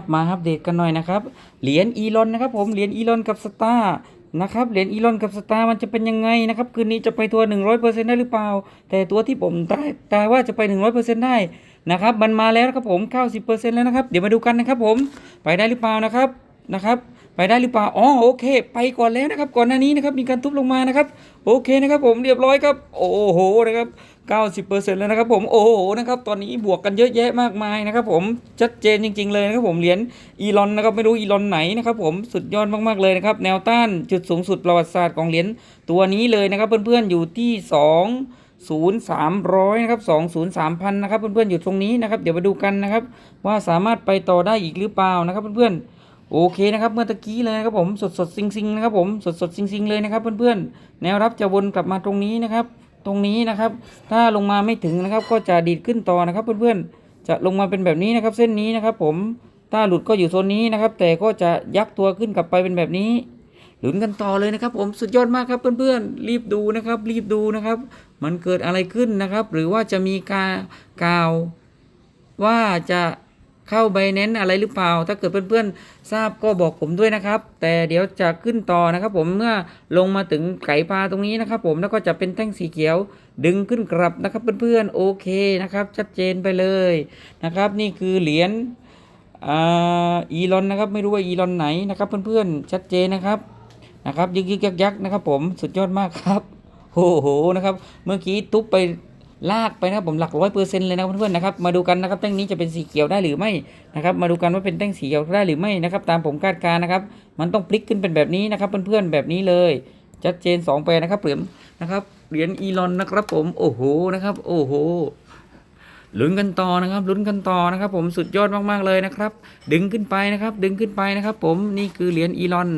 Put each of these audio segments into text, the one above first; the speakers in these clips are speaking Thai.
ครับมาอัปเดตกันหน่อยนะครับ เหรียญอีลอนนะครับผมเหรียญอีลอนกับสตาร์นะครับเหรียญอีลอนกับสตาร์มันจะเป็นยังไงนะครับคืนนี้จะไปตัว 100%ได้หรือเปล่า แต่ตัวที่ผมตายตายว่าจะไป 100%ได้นะครับมันมาแล้วครับผม 90%แล้วนะครับ เดี๋ยวมาดูกันนะครับผมไปได้หรือเปล่านะครับนะครับ ไปได้หรือเปล่าอ๋อโอเค ไปก่อนแล้วนะครับ ก่อนหน้านี้นะครับมีการทุบลงมานะครับ โอเคนะครับผมเรียบร้อยครับ โอ้โหนะครับ90%แล้วนะครับผมโอ้โหนะครับตอนนี้บวกกันเยอะแยะมากมายนะครับผมชัดเจนจริง ๆ เลยนะครับผมเหรียญอีลอนนะครับไม่รู้อีลอนไหนนะครับผมสุดยอดมากๆเลยนะครับแนวต้านจุดสูงสุดประวัติศาสตร์ของเหรียญตัวนี้เลยนะครับเพื่อนๆอยู่ที่2ศูนย์สามร้อยนะครับสองศูนย์สามพันนะครับเพื่อนๆอยู่ตรงนี้นะครับเดี๋ยวมาดูกันนะครับว่าสามารถไปต่อได้อีกหรือเปล่านะครับเพื่อนๆ โอเคนะครับเมื่อตะกี้เลยนะครับผมสดสดซิงซิงนะครับผมสดสดซิงซิงเลยนะครับเพื่อนๆแนวรับจะวนกลับมาตรงนี้นะครับ ตรงนี้นะครับ ถ้าลงมาไม่ถึงนะครับ ก็จะดีดขึ้นต่อนะครับเพื่อนๆจะลงมาเป็นแบบนี้นะครับ เส้นนี้นะครับ ผมถ้าหลุดก็อยู่โซนนี้นะครับ แต่ก็จะยักตัวขึ้นกลับไปเป็นแบบนี้ลุ้นกันต่อเลยนะครับ ผมสุดยอดมากครับเพื่อนๆรีบดูนะครับ รีบดูนะครับ มันเกิดอะไรขึ้นนะครับ หรือว่าจะมีการกล่าวว่าจะ เข้าไบแนนอะไรหรือเปล่า ถ้าเกิดเพื่อนๆทราบก็บอกผมด้วยนะครับ แต่เดี๋ยวจะขึ้นต่อนะครับ ผมเมื่อลงมาถึงไก่ปลาตรงนี้นะครับ ผมแล้วก็จะเป็นแท่งสีเขียว ดึงขึ้นกลับนะครับเพื่อนๆโอเคนะครับ ชัดเจนไปเลยนะครับ นี่คือเหรียญอีลอนนะครับไม่รู้ว่าอีลอนไหนนะครับ เพื่อนๆชัดเจนนะครับนะครับยึกยึกยักยักนะครับ ผมสุดยอดมากครับโอ้โหนะครับ เมื่อกี้ตุ๊บไป ลากไปนะครับผมหลักร้อยเปอร์เซ็นต์เลยนะครับเพื่อนๆนะครับมาดูกันนะครับแท่งนี้จะเป็นสีเขียวได้หรือไม่นะครับมาดูกันว่าเป็นแท่งสีเขียวได้หรือไม่นะครับตามผมคาดการณ์นะครับมันต้องพลิกขึ้นเป็นแบบนี้นะครับเพื่อนๆแบบนี้เลยชัดเจน2แปรนะครับเหรียญนะครับเหรียญอีลอนนะครับผมโอ้โหนะครับโอ้โหลุ้นกันต่อนะครับลุ้นกันต่อนะครับ ผมสุดยอดมากๆเลยนะครับ ดึงขึ้นไปนะครับ ดึงขึ้นไปนะครับ ผมนี่คือเหรียญอีลอน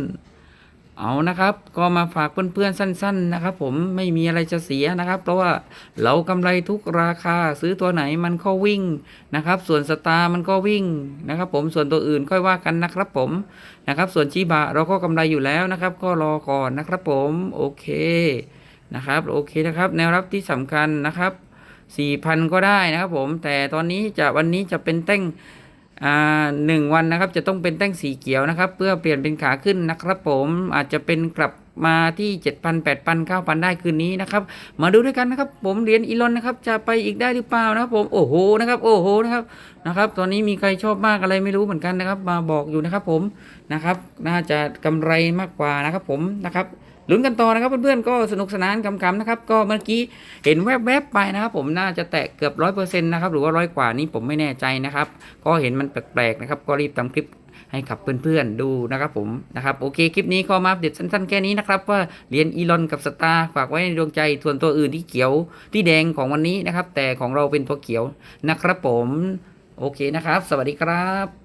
เอานะครับ ก็มาฝากเพื่อนๆสั้น ๆ นะครับ ผมไม่มีอะไรจะเสียนะครับ เพราะว่าเรากำไรทุกราคาซื้อตัวไหนมันก็วิ่งนะครับ ส่วนสตาร์มันก็วิ่งนะครับ ผมส่วนตัวอื่นค่อยว่ากันนะครับ ผมนะครับ ส่วนชีบะเราก็กำไรอยู่แล้วนะครับ ก็รอก่อนนะครับ ผมโอเคนะครับโอเคนะครับ แนวรับที่สำคัญนะครับ4,000 ก็ได้นะครับ ผมแต่ตอนนี้จะวันนี้จะเป็นแต้ง หนึ่งวันนะครับจะต้องเป็นแต้งสีเขียวนะครับ เพื่อเปลี่ยนเป็นขาขึ้นนะครับ ผมอาจจะเป็นกลับมาที่ 7,000 8,000 9,000 ได้คืนนี้นะครับ มาดูด้วยกันนะครับ ผมเหรียญอีลอนนะครับ จะไปอีกได้หรือเปล่านะครับ ผมโอ้โหนะครับ โอ้โหนะครับนะครับ ตอนนี้มีใครชอบมากอะไรไม่รู้เหมือนกันนะครับ มาบอกอยู่นะครับ ผมนะครับ น่าจะกำไรมากกว่านะครับ ผมนะครับลุ้นกันต่อนะครับเพื่อนๆก็สนุกสนานกำๆนะครับก็เมื่อกี้เห็นแวบๆไปนะครับผมน่าจะแตะเกือบร้อยเปอร์เซ็นต์นะครับหรือว่าร้อยกว่านี้ผมไม่แน่ใจนะครับ ก็เห็นมันแปลกๆนะครับก็รีบทำคลิปให้กับเพื่อนๆดูนะครับผมนะครับโอเคคลิปนี้ก็มาอัปเดตสั้นๆแค่นี้นะครับว่าเหรียญอีลอนกับสตาร์ฝากไว้ในดวงใจส่วนตัวอื่นที่เขียวที่แดงของวันนี้นะครับ แต่ของเราเป็นตัวเขียวนะครับผม โอเคนะครับ สวัสดีครับ